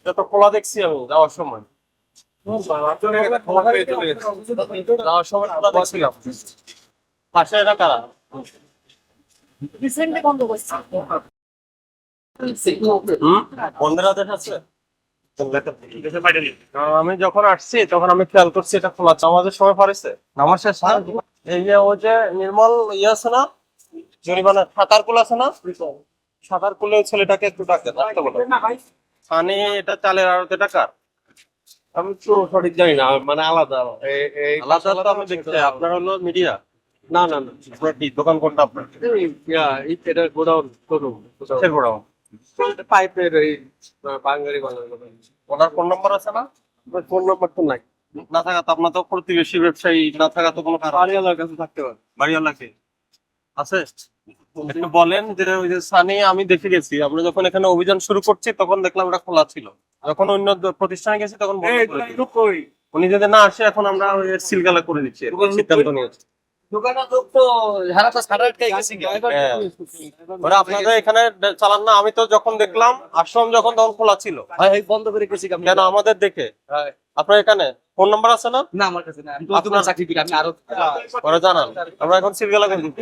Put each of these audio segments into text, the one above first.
এটা তো খোলা দেখছি আমি যাওয়ার সময়। যাওয়ার সময় খোলা দেখছিলাম। পাশে এটা কারা? রিসেন্টলি বন্ধ করছে। আমি যখন আসছি তখন আমি খেয়াল করছি এটা খোলা। আছে আমাদের সময় পারেছে নামাজ শেষ না? এই যে ও যে নির্মল ইয়ে আছে না? জরিমানা সাঁতার কুল আছে না? সাঁতার কুলে ছেলেটাকে একটু ডাকে ডাকতে বলো। মানে এটা চালের আড়তে টাকার আমি তো সঠিক জানি না মানে আলাদা। আলাদা তো আমি দেখছি আপনার হলো মিডিয়া? না না না। আপনার কি দোকান কোনটা আপনার? এটা গোডাউন শোরুম পাইপের এই বাঙালি ওনার ফোন নম্বর আছে না? ফোন নাম্বার তো নাই। না থাকা তো আপনার তো প্রতিবেশী ব্যবসায়ী না থাকা তো কোনো বাড়িওয়ালার কাছে থাকতে পারে। বাড়িওয়ালাকে আছে? একটু বলেন যেটা ওই যে সানি আমি দেখে গেছি। আমরা যখন এখানে অভিযান শুরু করছি তখন দেখলাম ওটা খোলা ছিল। যখন অন্য প্রতিষ্ঠানে গেছি তখন বন্ধ করে দিয়েছে। উনি যদি না আসে এখন আমরা সিলগালা করে দিচ্ছি। এরকম সিদ্ধান্ত নিয়েছি। হ্যাঁ। আপনাদের এখানে চালান না আমি তো যখন দেখলাম আশ্রম যখন তখন খোলা ছিল। বন্ধ করে গেছি কেন আমাদের দেখে? হ্যাঁ। আপনার এখানে ফোন নাম্বার আছে না? না আমার কাছে না আমি চাকরি করি আমি আরও ওরা জানান। আমরা এখন করে দিচ্ছি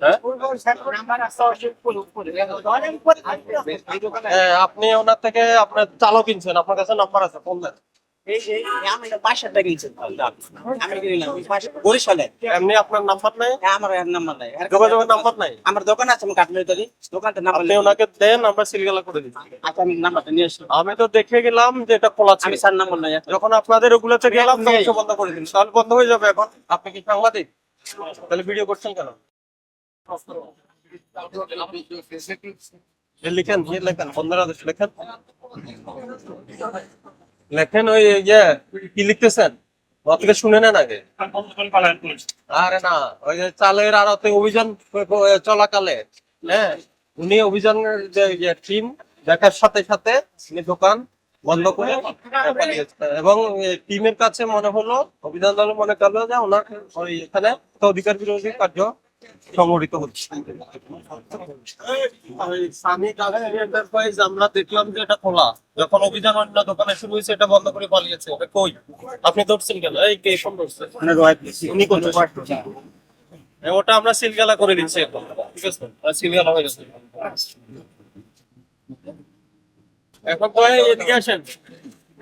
হ্যাঁ? হ্যাঁ, আপনি ওনার থেকে আপনার চালও কিনছেন আপনার কাছে নাম্বার আছে ফোন দেন। বাসাটা গেছে। আমি এমনি আপনার নাম্বার নাই? আমার নাম্বার নাই। যোগাযোগের নাম্বার নাই? আমার দোকান আছে আমি কাটলে তৈরি দোকানটা নাম্বার আপনি ওনাকে দেন আমরা সিলগালা করে দিচ্ছি আচ্ছা আমি নাম্বারটা নিয়ে আসি। আমি তো দেখে গেলাম যে এটা খোলা ছিল আমি স্যার নাম্বার নাই যখন আপনাদের ওগুলোতে গেলাম তখন বন্ধ করে দিন। তাহলে বন্ধ হয়ে যাবে এখন। আপনি কি সাংবাদিক? তাহলে ভিডিও করছেন কেন? লিখেন লেখেন। আদেশ লেখেন। লেখেন ওই ইয়ে কি লিখতেছেন? থেকে শুনে নেন আগে। আরে না, ওই যে চালের আড়তে অভিযান চলাকালে হ্যাঁ উনি অভিযানের যে টিম দেখার সাথে সাথে উনি দোকান বন্ধ করে এবং টিমের কাছে মনে হলো, অভিযান দল মনে করল যে ওনার ওই এখানে অধিকার বিরোধী কার্য সংগঠিত হচ্ছে। আমরা দেখলাম যে এটা খোলা। যখন অভিযান অন্য দোকানে শুরু হয়েছে এটা বন্ধ করে পালিয়েছে। এটা কই? আপনি ধরছেন কেন? এই কে ফোন ধরছে উনি করছে হ্যাঁ, ওটা আমরা সিলগালা করে দিচ্ছি এখন। ঠিক আছে? সিলগালা হয়ে গেছে। এখন তো এদিকে আসেন।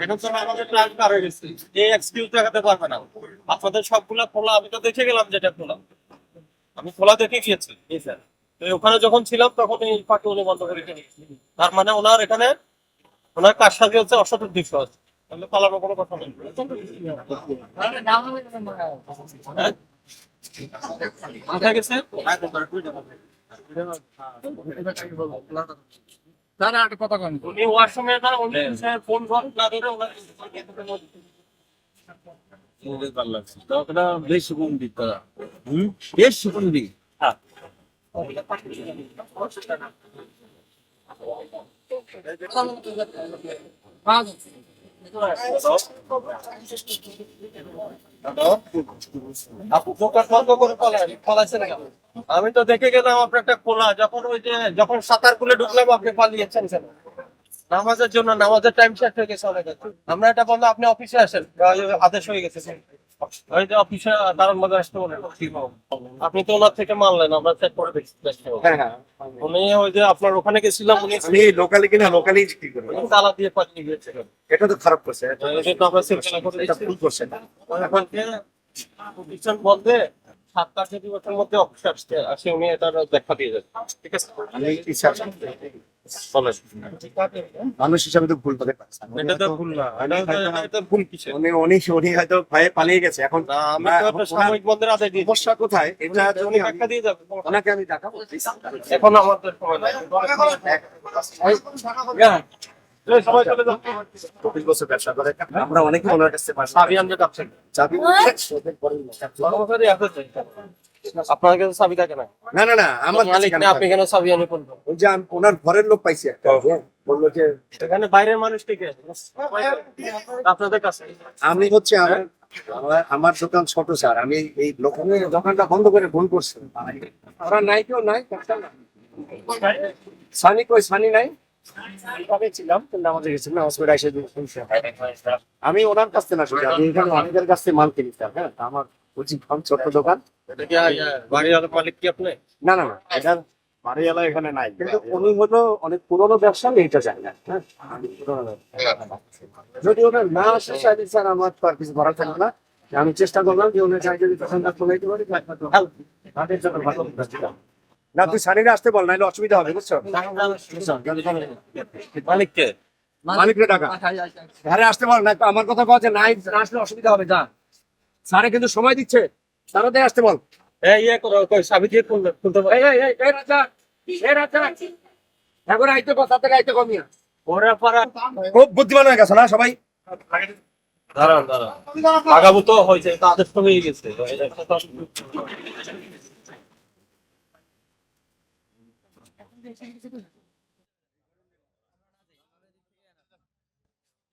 এখন তো আমাদের ট্রাক পার হয়ে গেছে। এই এক্সকিউজ দেখাতে পারবে না। আপনাদের সবগুলা খোলা আমি তো দেখে গেলাম যেটা খোলা। আমি খোলা দেখে গিয়েছি তো ওখানে যখন ছিলাম তখন এই পাখি উনি বন্ধ করে তার মানে ওনার এখানে ওনার কার সাথে হচ্ছে অসৎ দৃশ্য আছে তাহলে পালানোর কোনো কথা নেই। হ্যাঁ? কোথায় গেছে? উনি ওয়াশরুমে না উনি ফোন ফোন না ধরে ওনার কেন? আমি তো দেখে গেলাম আপনার একটা খোলা যখন ওই যে যখন সাঁতার খুলে ঢুকলাম, আপনি পালিয়েছেন নামাজের জন্য নামাজের টাইম শেষ হয়ে গেছে অনেক আমরা এটা বললে আপনি অফিসে আসেন। আদেশ হয়ে গেছে। অফিসে আসতে আপনি তো ওনার থেকে মানলেন আমরা চেক করে দেখছি। হ্যাঁ হ্যাঁ উনি ওই যে আপনার ওখানে গেছিলাম উনি আমি লোকালি কিনা লোকালি বিক্রি করি। তালা দিয়ে পাঠিয়ে গিয়েছিলেন এটা তো খারাপ করছে এটা- এই আমরা সিলসিলা করে দিচ্ছি। ভুল করছে। এখন যে প্রতিষ্ঠান বলতে সাত দিবসের মধ্যে অফিসে আসতে আসে উনি এটার দেখা দিয়ে যাবেন ঠিক আছে? মানুষ হিসাবে তো ভুল উনি উনি উনি হয়তো ভয়ে পালিয়ে গেছে। এখন না, আমি তো একটা সাময়িক বন্ধের আদেশ দিয়েছি। সমস্যা কোথায়? এটা উনি উনি দিয়ে যাবে ওনাকে আমি এখন আমাদের সময় নাই। এই সবাই চলে যান চব্বিশ বছর ব্যবসা করে। আমরা অনেকে ওনার কাছে চাবি আনতে চাবি। আপনার কাছে চাবি থাকে না? না না না আমার মালিক কাছে না আপনি কেন চাবি আনি করবেন ওই যে আমি- ওনার ঘরের লোক পাইছি একটা বলল যে এখানে বাইরের মানুষ ঠিক আছে? আপনাদের কাছে? আমি হচ্ছে আমার আমার- দোকান ছোট স্যার আমি এই দোকানে দোকানটা বন্ধ করে ভুল করছি। ওরা নাই কেউ নাই সানি কই সানি নাই? আমি ওনার কাছ থেকে না আমি এখানে অনেকের কাছ থেকে মাল কিনতাম হ্যাঁ আমার ছোট্ট দোকান। এটা কি আহ, মালিক কি আপনি? না না না এটা বাড়িওয়ালা এখানে নাই। কিন্তু উনি হলো অনেক পুরনো ব্যবসা আমি এটা না হ্যাঁ? আমি পুরনো ব্যবসা। যদি ওনার না আসে চাইলে স্যার আমার তো আর কিছু করার থাকবে না। আমি চেষ্টা করলাম যে উনি চাই যদি তখন না পারি। না? তুই সানিরে আসতে বল নাহলে অসুবিধা হবে বুঝছ? মালিক কে মালিকরে টাকা আসতে বল না আমার কথা যে নাই না আসলে অসুবিধা হবে যা। স্যারে কিন্তু সময় দিচ্ছে। তাড়াতাড়ি আসতে বল। এই ইয়ে করো কই চাবি দিয়ে খুলতে খুলতে এই এই এই এই রাজা এই রাজা। এখন আইতে কথা থেকে আইতে কমিয়া ওরা পারা খুব বুদ্ধিমান হয়ে গেছে না সবাই? দাঁড়ান দাঁড়ান। আগাবো তো হয়েছে তো আদেশ গেছে।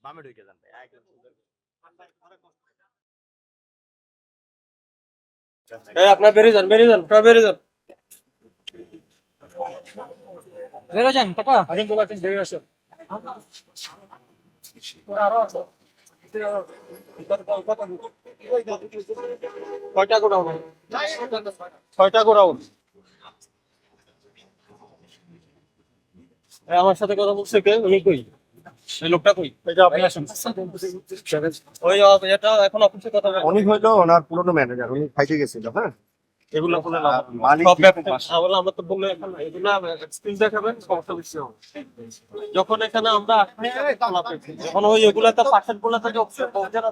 বামে ঢুকে যান ভাই এই আপনার বেরিয়ে যান বেরিয়ে যান বেরিয়ে যান। বেরো যান টাকা আগে তো লাগছেন বেরিয়ে আসো কয়টা গোডাউন। ছয়টা গোডাউন। আমার সাথে কথা বলছে কে? উনি কই? লোকটা কই? ওই এটা এখন অফিসে কথা উনি হইল ওনার পুরনো ম্যানেজার উনি ফাইটে গেছিল হ্যাঁ? এগুলো বলে লাভ মালিক সব ব্যবসা আমরা আমরা তো বললে এখন এগুলো স্কিল দেখাবেন সমস্যা বেশি হবে। যখন এখানে আমরা। যখন ওই এগুলাতে পাশের গুলাতে যে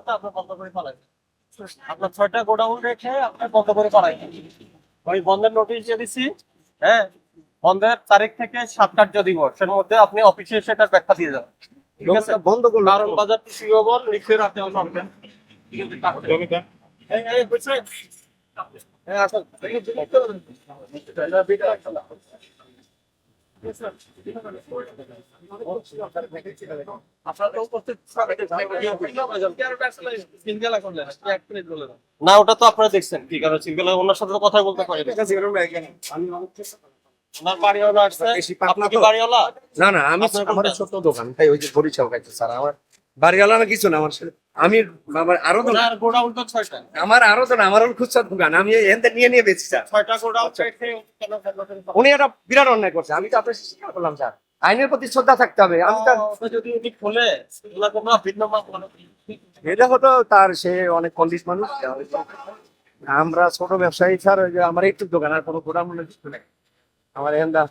আপনার বন্ধ করে ফেলাই আপনার ছয়টা গোডাউন রেখে আপনি বন্ধ করে ফেলাই ওই বন্ধের নোটিশ দিয়ে দিছি হ্যাঁ? বন্ধের তারিখ থেকে সাত কার্য দিবস এর মধ্যে আপনি অফিসে সেটার ব্যাখ্যা দিয়ে যাবেন। ঠিক আছে বন্ধ করল কারণ বাজার কৃষি খবর লিখে রাখতে হবে আপনার। এই, এই, বুঝছেন? এই, আসুন। না ওটা তো আপনারা দেখছেন কি কারণ সিঙ্গেল ওনার সাথে তো কথা বলতে পারি না। ওনার বাড়িওয়ালা আসছে আপনি কি বাড়িওয়ালা? না না আমি আমার ছোট দোকান। তাই ওই যে বরিশাল খাইছে স্যার আমার বাড়িওয়ালা না কিছু না আমার আমি আমার আরও গোডাউন তো ছয়টা। আমার আরও তো আমার খুচরা দোকান। আমি এখান নিয়ে নিয়ে বেচি স্যার। ছয়টা গোডাউন রেখে কেন বন্ধ করে ফেলা? উনি একটা বিরাট অন্যায় করছে। আমি তো আপনার স্বীকার করলাম স্যার। আইনের প্রতি শ্রদ্ধা থাকতে হবে। আমি তো তো যদি উনি খোলে ভিন্ন এটা হতো তার সে অনেক কন্ডিশ মানুষ। আমরা ছোট ব্যবসায়ী স্যার আমার একটু দোকান আর কোনো গোডাউন কিছু নেই। আমার এখানটা